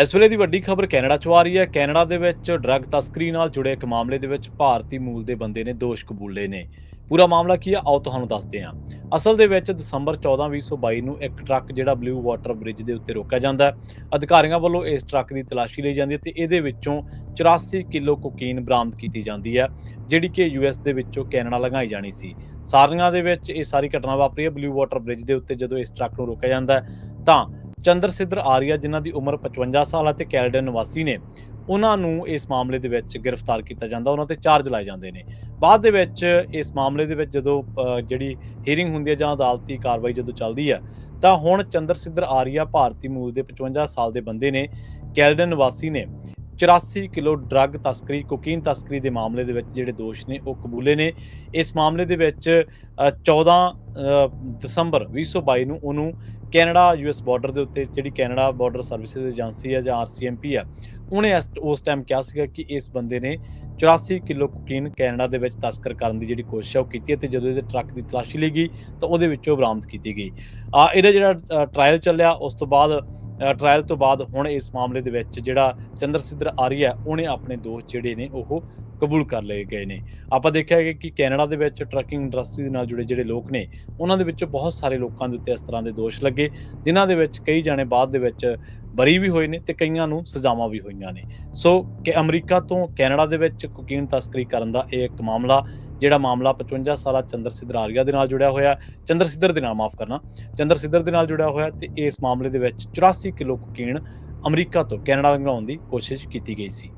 ਇਸ ਵੇਲੇ ਦੀ ਵੱਡੀ ਖਬਰ ਕੈਨੇਡਾ ਚੋਂ ਆ ਰਹੀ ਹੈ। ਕੈਨੇਡਾ ਦੇ ਵਿੱਚ ਡਰੱਗ ਤਸਕਰੀ ਨਾਲ ਜੁੜੇ ਇੱਕ ਮਾਮਲੇ ਦੇ ਵਿੱਚ ਭਾਰਤੀ ਮੂਲ ਦੇ ਬੰਦੇ ਨੇ ਦੋਸ਼ ਕਬੂਲੇ ਨੇ। ਪੂਰਾ ਮਾਮਲਾ ਕੀ ਹੈ? ਆਓ ਤੁਹਾਨੂੰ ਦੱਸਦੇ ਹਾਂ। ਅਸਲ ਦੇ ਵਿੱਚ ਦਸੰਬਰ 14 2022 ਨੂੰ ਇੱਕ ਟਰੱਕ ਜਿਹੜਾ ਬਲੂ ਵਾਟਰ ਬ੍ਰਿਜ ਦੇ ਉੱਤੇ ਰੋਕਿਆ ਜਾਂਦਾ ਹੈ। ਅਧਿਕਾਰੀਆਂ ਵੱਲੋਂ ਇਸ ਟਰੱਕ ਦੀ ਤਲਾਸ਼ੀ ਲਈ ਜਾਂਦੀ ਹੈ ਤੇ ਇਹਦੇ ਵਿੱਚੋਂ 84 ਕਿਲੋ ਕੋਕੀਨ ਬਰਾਮਦ ਕੀਤੀ ਜਾਂਦੀ ਹੈ, ਜਿਹੜੀ ਕਿ ਯੂਐਸ ਦੇ ਵਿੱਚੋਂ ਕੈਨੇਡਾ ਲੰਘਾਈ ਜਾਣੀ ਸੀ। ਸਾਰੰਗਾ ਦੇ ਵਿੱਚ ਇਹ ਸਾਰੀ ਘਟਨਾ ਵਾਪਰੀ ਹੈ ਬਲੂ ਵਾਟਰ ਬ੍ਰਿਜ ਦੇ ਉੱਤੇ ਜਦੋਂ ਇਸ ਟਰੱਕ ਨੂੰ ਰੋਕਿਆ ਜਾਂਦਾ ਹੈ। ਤਾਂ ਚੰਦਰ ਸਿੱਧਰ ਆਰੀਆ, ਜਿਨ੍ਹਾਂ ਦੀ ਉਮਰ 55 ਸਾਲ ਹੈ ਤੇ ਕੈਨੇਡਾ ਨਿਵਾਸੀ ਨੇ, ਉਹਨਾਂ ਨੂੰ ਇਸ ਮਾਮਲੇ ਦੇ ਵਿੱਚ ਗ੍ਰਿਫਤਾਰ ਕੀਤਾ ਜਾਂਦਾ, ਉਹਨਾਂ ਤੇ ਚਾਰਜ ਲਾਏ ਜਾਂਦੇ ਨੇ। ਬਾਅਦ ਦੇ ਵਿੱਚ ਇਸ ਮਾਮਲੇ ਦੇ ਵਿੱਚ ਜਦੋਂ ਜਿਹੜੀ ਹੀਅਰਿੰਗ ਹੁੰਦੀ ਹੈ ਜਾਂ ਅਦਾਲਤੀ ਕਾਰਵਾਈ ਜਦੋਂ ਚੱਲਦੀ ਹੈ, ਤਾਂ ਹੁਣ ਚੰਦਰ ਸਿੱਧਰ ਆਰੀਆ ਭਾਰਤੀ ਮੂਲ ਦੇ 55 ਸਾਲ ਦੇ ਬੰਦੇ ਨੇ, ਕੈਲਡਨ ਨਿਵਾਸੀ ਨੇ 84 ਕਿਲੋ ਡਰੱਗ ਤਸਕਰੀ ਕੋਕੀਨ ਤਸਕਰੀ ਦੇ ਮਾਮਲੇ ਦੇ ਵਿੱਚ ਜਿਹੜੇ ਦੋਸ਼ ਨੇ ਉਹ ਕਬੂਲੇ ਨੇ। ਇਸ ਮਾਮਲੇ ਦੇ ਵਿੱਚ ਅ, 14 ਅ, ਦਸੰਬਰ 2022 ਨੂੰ ਉਹਨੂੰ ਕੈਨੇਡਾ ਯੂਐਸ ਬਾਰਡਰ ਦੇ ਉੱਤੇ ਜਿਹੜੀ ਕੈਨੇਡਾ ਬਾਰਡਰ ਸਰਵਿਸਿਜ਼ ਏਜੰਸੀ ਹੈ ਜਾਂ ਆਰਸੀਐਮਪੀ ਹੈ ਉਹਨੇ ਇਸ- ਉਸ ਟਾਈਮ ਕਿਹਾ ਸੀਗਾ ਕਿ ਇਸ ਬੰਦੇ ਨੇ 84 ਕਿਲੋ ਕੋਕੀਨ ਕੈਨੇਡਾ ਦੇ ਵਿੱਚ ਤਸਕਰ ਕਰਨ ਦੀ ਜਿਹੜੀ ਕੋਸ਼ਿਸ਼ ਹੈ ਉਹ ਕੀਤੀ ਹੈ ਤੇ ਜਦੋਂ ਇਹਦੇ ਟਰੱਕ ਦੀ ਤਲਾਸ਼ੀ ਲਈ ਗਈ ਤਾਂ ਉਹਦੇ ਵਿੱਚੋਂ ਬਰਾਮਦ ਕੀਤੀ ਗਈ। ਆ ਇਹਦਾ ਜਿਹੜਾ ਟ੍ਰਾਇਲ ਚੱਲਿਆ ਉਸ ਤੋਂ ਬਾਅਦ ਟ੍ਰਾਇਲ ਤੋਂ ਬਾਅਦ ਹੁਣ ਇਸ ਮਾਮਲੇ ਦੇ ਵਿੱਚ ਜਿਹੜਾ ਚੰਦਰ ਸਿੱਧਰ ਆਰੀਆ ਉਹਨੇ ਆਪਣੇ ਦੋਸ਼ ਜਿਹੜੇ ਨੇ ਉਹ ਕਬੂਲ ਕਰ ਲਏ ਗਏ ਨੇ। ਆਪਾਂ ਦੇਖਿਆ ਹੈ ਕਿ ਕੈਨੇਡਾ ਦੇ ਵਿੱਚ ਟਰੱਕਿੰਗ ਇੰਡਸਟਰੀ ਦੇ ਨਾਲ ਜੁੜੇ ਜਿਹੜੇ ਲੋਕ ਨੇ, ਉਹਨਾਂ ਦੇ ਵਿੱਚੋਂ ਬਹੁਤ ਸਾਰੇ ਲੋਕਾਂ ਦੇ ਉੱਤੇ ਇਸ ਤਰ੍ਹਾਂ ਦੇ ਦੋਸ਼ ਲੱਗੇ, ਜਿਨ੍ਹਾਂ ਦੇ ਵਿੱਚ ਕਈ ਜਾਣੇ ਬਾਅਦ ਦੇ ਵਿੱਚ ਬਰੀ ਵੀ ਹੋਏ ਨੇ ਤੇ ਕਈਆਂ ਨੂੰ ਸਜ਼ਾਵਾਂ ਵੀ ਹੋਈਆਂ ਨੇ। ਸੋ ਕਿ ਅਮਰੀਕਾ ਤੋਂ ਕੈਨੇਡਾ ਦੇ ਵਿੱਚ ਕੋਕੀਨ ਤਸਕਰੀ ਕਰਨ ਦਾ ਇਹ ਇੱਕ ਮਾਮਲਾ, ਜਿਹੜਾ ਮਾਮਲਾ 55 ਸਾਲਾ ਚੰਦਰ ਸਿੱਧਰ ਆਰੀਆ ਦੇ ਨਾਲ ਜੁੜਿਆ ਹੋਇਆ ਚੰਦਰ ਸਿੱਧਰ ਦੇ ਨਾਲ ਮਾਫ ਕਰਨਾ, ਚੰਦਰ ਸਿੱਧਰ ਦੇ ਨਾਲ ਜੁੜਿਆ ਹੋਇਆ ਤੇ ਇਸ ਮਾਮਲੇ ਦੇ ਵਿੱਚ 84 ਕਿਲੋ ਕੋਕੀਨ ਅਮਰੀਕਾ ਤੋਂ ਕੈਨੇਡਾ ਲੰਘਾਉਣ ਦੀ ਕੋਸ਼ਿਸ਼ ਕੀਤੀ ਗਈ ਸੀ।